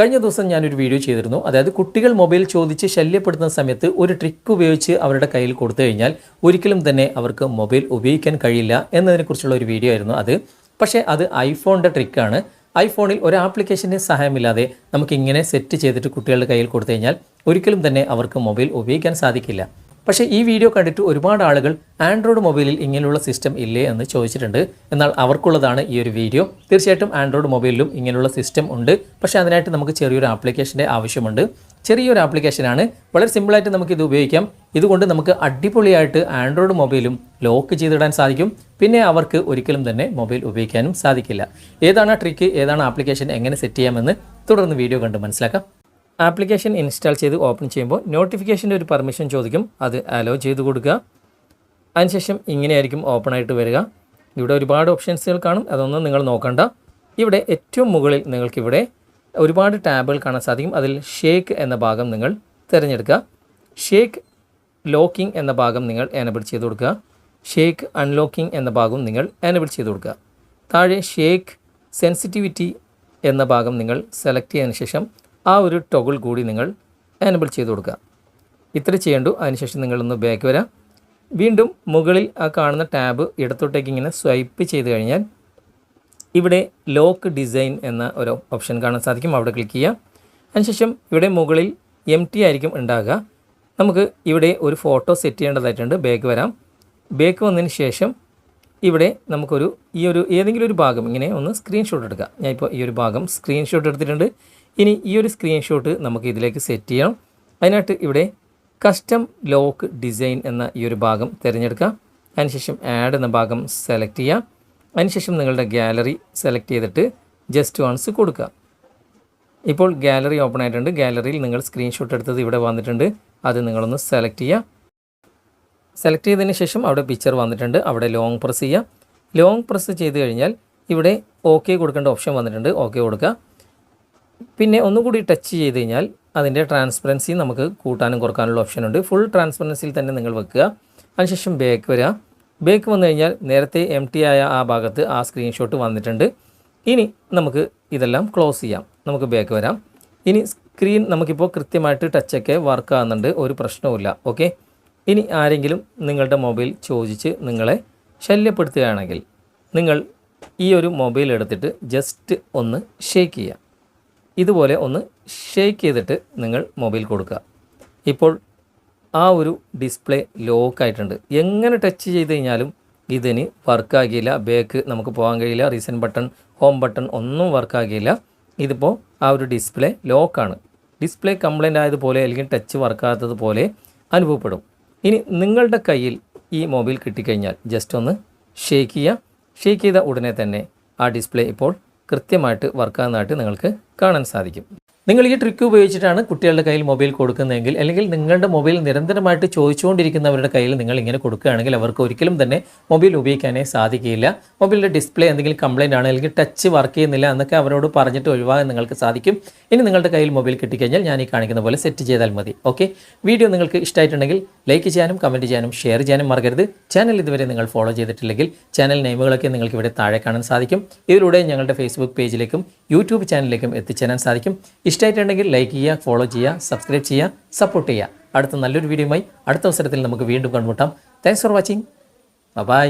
കഴിഞ്ഞ ദിവസം ഞാനൊരു വീഡിയോ ചെയ്തിരുന്നു. അതായത് കുട്ടികൾ മൊബൈൽ ചോദിച്ച് ശല്യപ്പെടുത്തുന്ന സമയത്ത് ഒരു ട്രിക്ക് ഉപയോഗിച്ച് അവരുടെ കയ്യിൽ കൊടുത്തു കഴിഞ്ഞാൽ ഒരിക്കലും തന്നെ അവർക്ക് മൊബൈൽ ഉപയോഗിക്കാൻ കഴിയില്ല എന്നതിനെക്കുറിച്ചുള്ള ഒരു വീഡിയോ ആയിരുന്നു അത്. പക്ഷേ അത് ഐഫോണിന്റെ ട്രിക്കാണ് ഐഫോണിൽ ഒരു ആപ്ലിക്കേഷന്റെ സഹായമില്ലാതെ നമുക്കിങ്ങനെ സെറ്റ് ചെയ്തിട്ട് കുട്ടികളുടെ കയ്യിൽ കൊടുത്തു കഴിഞ്ഞാൽ ഒരിക്കലും തന്നെ അവർക്ക് മൊബൈൽ ഉപയോഗിക്കാൻ സാധിക്കില്ല. പക്ഷേ ഈ വീഡിയോ കണ്ടിട്ട് ഒരുപാട് ആളുകൾ ആൻഡ്രോയിഡ് മൊബൈലിൽ ഇങ്ങനെയുള്ള സിസ്റ്റം ഇല്ലേ എന്ന് ചോദിച്ചിട്ടുണ്ട്. എന്നാൽ അവർക്കുള്ളതാണ് ഈ ഒരു വീഡിയോ. തീർച്ചയായിട്ടും ആൻഡ്രോയിഡ് മൊബൈലിലും ഇങ്ങനെയുള്ള സിസ്റ്റം ഉണ്ട്. പക്ഷേ അതിനായിട്ട് നമുക്ക് ചെറിയൊരു ആപ്ലിക്കേഷന്റെ ആവശ്യമുണ്ട്. ചെറിയൊരു ആപ്ലിക്കേഷനാണ് വളരെ സിമ്പിളായിട്ട് നമുക്ക് ഇത് ഉപയോഗിക്കാം. ഇതുകൊണ്ട് നമുക്ക് അടിപൊളിയായിട്ട് ആൻഡ്രോയിഡ് മൊബൈലും ലോക്ക് ചെയ്തിടാൻ സാധിക്കും. പിന്നെ അവർക്ക് ഒരിക്കലും തന്നെ മൊബൈൽ ഉപയോഗിക്കാനും സാധിക്കില്ല. ഏതാണ് ട്രിക്ക് ഏതാണ് ആപ്ലിക്കേഷൻ എങ്ങനെ സെറ്റ് ചെയ്യാമെന്ന് തുടർന്ന് വീഡിയോ കണ്ട് മനസ്സിലാക്കാം. ആപ്ലിക്കേഷൻ ഇൻസ്റ്റാൾ ചെയ്ത് ഓപ്പൺ ചെയ്യുമ്പോൾ നോട്ടിഫിക്കേഷന്റെ ഒരു പെർമിഷൻ ചോദിക്കും. അത് അലോ ചെയ്ത് കൊടുക്കുക. അതിനുശേഷം ഇങ്ങനെയായിരിക്കും ഓപ്പൺ ആയിട്ട് വരിക. ഇവിടെ ഒരുപാട് ഓപ്ഷൻസുകൾ കാണും. അതൊന്നും നിങ്ങൾ നോക്കണ്ട. ഇവിടെ ഏറ്റവും മുകളിൽ നിങ്ങൾക്കിവിടെ ഒരുപാട് ടാബുകൾ കാണാൻ സാധിക്കും. അതിൽ ഷേക്ക് എന്ന ഭാഗം നിങ്ങൾ തിരഞ്ഞെടുക്കുക. ഷേക്ക് ലോക്കിംഗ് എന്ന ഭാഗം നിങ്ങൾ എനബിൾ ചെയ്ത് കൊടുക്കുക. ഷേക്ക് അൺലോക്കിംഗ് എന്ന ഭാഗം നിങ്ങൾ എനബിൾ ചെയ്ത് കൊടുക്കുക. താഴെ ഷേക്ക് സെൻസിറ്റിവിറ്റി എന്ന ഭാഗം നിങ്ങൾ സെലക്ട് ചെയ്തതിന് ശേഷം ആ ഒരു ടൊഗിൾ കൂടി നിങ്ങൾ എനബിൾ ചെയ്ത് കൊടുക്കുക. ഇത്ര ചെയ്യേണ്ടു. അതിനുശേഷം നിങ്ങളൊന്ന് ബാക്ക് വരാം. വീണ്ടും മുകളിൽ ആ കാണുന്ന ടാബ് ഇടത്തോട്ടേക്ക് ഇങ്ങനെ സ്വൈപ്പ് ചെയ്ത് കഴിഞ്ഞാൽ ഇവിടെ ലോക്ക് ഡിസൈൻ എന്ന ഒരു ഓപ്ഷൻ കാണാൻ സാധിക്കും. അവിടെ ക്ലിക്ക് ചെയ്യുക അതിനുശേഷം ഇവിടെ മുകളിൽ എം ടി ആയിരിക്കും ഉണ്ടാകുക. നമുക്ക് ഇവിടെ ഒരു ഫോട്ടോ സെറ്റ് ചെയ്യേണ്ടതായിട്ടുണ്ട്. ബാക്ക് വരാം. ബാക്ക് വന്നതിന് ശേഷം ഇവിടെ നമുക്കൊരു ഈ ഒരു ഏതെങ്കിലും ഒരു ഭാഗം ഇങ്ങനെ ഒന്ന് സ്ക്രീൻഷോട്ട് എടുക്കുക ഞാൻ ഇപ്പോൾ ഈ ഒരു ഭാഗം സ്ക്രീൻഷോട്ട് എടുത്തിട്ടുണ്ട്. ഇനി ഈ ഒരു സ്ക്രീൻഷോട്ട് നമുക്ക് ഇതിലേക്ക് സെറ്റ് ചെയ്യണം. അതിനായിട്ട് ഇവിടെ കസ്റ്റം ലോക്ക് ഡിസൈൻ എന്ന ഈ ഒരു ഭാഗം തിരഞ്ഞെടുക്കുക. അതിനുശേഷം ആഡ് എന്ന ഭാഗം സെലക്ട് ചെയ്യുക. അതിനുശേഷം നിങ്ങളുടെ ഗാലറി സെലക്ട് ചെയ്തിട്ട് ജസ്റ്റ് വൺസ് കൊടുക്കുക. ഇപ്പോൾ ഗാലറി ഓപ്പൺ ആയിട്ടുണ്ട്. ഗാലറിയിൽ നിങ്ങൾ സ്ക്രീൻഷോട്ട് എടുത്തത് ഇവിടെ വന്നിട്ടുണ്ട്. അത് നിങ്ങളൊന്ന് സെലക്ട് ചെയ്യുക. സെലക്ട് ചെയ്തതിന് ശേഷം അവിടെ പിക്ചർ വന്നിട്ടുണ്ട്. അവിടെ ലോങ് പ്രസ് ചെയ്യുക ലോങ് പ്രസ് ചെയ്ത് കഴിഞ്ഞാൽ ഇവിടെ ഓക്കെ കൊടുക്കേണ്ട ഓപ്ഷൻ വന്നിട്ടുണ്ട്. ഓക്കെ കൊടുക്കുക. പിന്നെ ഒന്നുകൂടി ടച്ച് ചെയ്ത് കഴിഞ്ഞാൽ അതിന്റെ ട്രാൻസ്പെറൻസി നമുക്ക് കൂട്ടാനും കുറക്കാനുള്ള ഓപ്ഷൻ ഉണ്ട്. ഫുൾ ട്രാൻസ്പെറൻസിയിൽ തന്നെ നിങ്ങൾ വെക്കുക. അതിനുശേഷം ബേക്ക് വരിക. ബേക്ക് വന്നു കഴിഞ്ഞാൽ നേരത്തെ എം ടി ആയ ആ ഭാഗത്ത് ആ സ്ക്രീൻഷോട്ട് വന്നിട്ടുണ്ട്. ഇനി നമുക്ക് ഇതെല്ലാം ക്ലോസ് ചെയ്യാം. നമുക്ക് ബേക്ക് വരാം. ഇനി സ്ക്രീൻ നമുക്കിപ്പോൾ കൃത്യമായിട്ട് ടച്ചൊക്കെ വർക്ക് ആകുന്നുണ്ട് ഒരു പ്രശ്നവുമില്ല. ഓക്കെ ഇനി ആരെങ്കിലും നിങ്ങളുടെ മൊബൈൽ ചോദിച്ച് നിങ്ങളെ ശല്യപ്പെടുത്തുകയാണെങ്കിൽ നിങ്ങൾ ഈ ഒരു മൊബൈൽ എടുത്തിട്ട് ജസ്റ്റ് ഒന്ന് ഷേക്ക് ചെയ്യുക. ഇതുപോലെ ഒന്ന് ഷേക്ക് ചെയ്തിട്ട് നിങ്ങൾ മൊബൈൽ കൊടുക്കുക. ഇപ്പോൾ ആ ഒരു ഡിസ്പ്ലേ ലോക്ക് ആയിട്ടുണ്ട്. എങ്ങനെ ടച്ച് ചെയ്ത് കഴിഞ്ഞാലും ഇതിന് വർക്കാകില്ല ബാക്ക് നമുക്ക് പോകാൻ കഴിയില്ല. റീസെന്റ് ബട്ടൺ ഹോം ബട്ടൺ ഒന്നും വർക്കാകില്ല ഇതിപ്പോൾ ആ ഒരു ഡിസ്പ്ലേ ലോക്കാണ് ഡിസ്പ്ലേ കംപ്ലൈന്റ് ആയതുപോലെ അല്ലെങ്കിൽ ടച്ച് വർക്കാത്തതുപോലെ അനുഭവപ്പെടും. ഇനി നിങ്ങളുടെ കയ്യിൽ ഈ മൊബൈൽ കിട്ടിക്കഴിഞ്ഞാൽ ജസ്റ്റ് ഒന്ന് ഷേക്ക് ചെയ്യുക ഷേക്ക് ചെയ്ത ഉടനെ തന്നെ ആ ഡിസ്പ്ലേ ഇപ്പോൾ കൃത്യമായിട്ട് വർക്കാകുന്നതായിട്ട് നിങ്ങൾക്ക് കാണാൻ സാധിക്കും. നിങ്ങൾ ഈ ട്രിക്ക് ഉപയോഗിച്ചിട്ടാണ് കുട്ടികളുടെ കയ്യിൽ മൊബൈൽ കൊടുക്കുന്നതെങ്കിൽ അല്ലെങ്കിൽ നിങ്ങളുടെ മൊബൈൽ നിരന്തരമായിട്ട് ചോദിച്ചുകൊണ്ടിരിക്കുന്നവരുടെ കയ്യിൽ നിങ്ങൾ ഇങ്ങനെ കൊടുക്കുകയാണെങ്കിൽ അവർക്ക് ഒരിക്കലും തന്നെ മൊബൈൽ ഉപയോഗിക്കാനേ സാധിക്കില്ല മൊബൈലിന്റെ ഡിസ്പ്ലേ എന്തെങ്കിലും കംപ്ലൈന്റ് ആണ് അല്ലെങ്കിൽ ടച്ച് വർക്ക് ചെയ്യുന്നില്ല എന്നൊക്കെ അവരോട് പറഞ്ഞിട്ട് ഒഴിവാകാൻ നിങ്ങൾക്ക് സാധിക്കും. ഇനി നിങ്ങളുടെ കയ്യിൽ മൊബൈൽ കിട്ടിക്കഴിഞ്ഞാൽ ഞാൻ ഈ കാണിക്കുന്ന പോലെ സെറ്റ് ചെയ്താൽ മതി. ഓക്കെ വീഡിയോ നിങ്ങൾക്ക് ഇഷ്ടമായിട്ടുണ്ടെങ്കിൽ ലൈക്ക് ചെയ്യാനും കമന്റ് ചെയ്യാനും ഷെയർ ചെയ്യാനും മറക്കരുത്. ചാനൽ ഇതുവരെ നിങ്ങൾ ഫോളോ ചെയ്തിട്ടില്ലെങ്കിൽ ചാനൽ നെയിമുകളൊക്കെ നിങ്ങൾക്ക് ഇവിടെ താഴെ കാണാൻ സാധിക്കും. ഇതിലൂടെ ഞങ്ങളുടെ ഫേസ്ബുക്ക് പേജിലേക്കും യൂട്യൂബ് ചാനലിലേക്കും എത്തിച്ചേരാൻ സാധിക്കും. ഇഷ്ടമായിട്ടുണ്ടെങ്കിൽ ലൈക്ക് ചെയ്യുക ഫോളോ ചെയ്യുക സബ്സ്ക്രൈബ് ചെയ്യുക സപ്പോർട്ട് ചെയ്യുക. അടുത്ത നല്ലൊരു വീഡിയോയുമായി അടുത്ത അവസരത്തിൽ നമുക്ക് വീണ്ടും കണ്ടുമുട്ടാം. Thanks for watching bye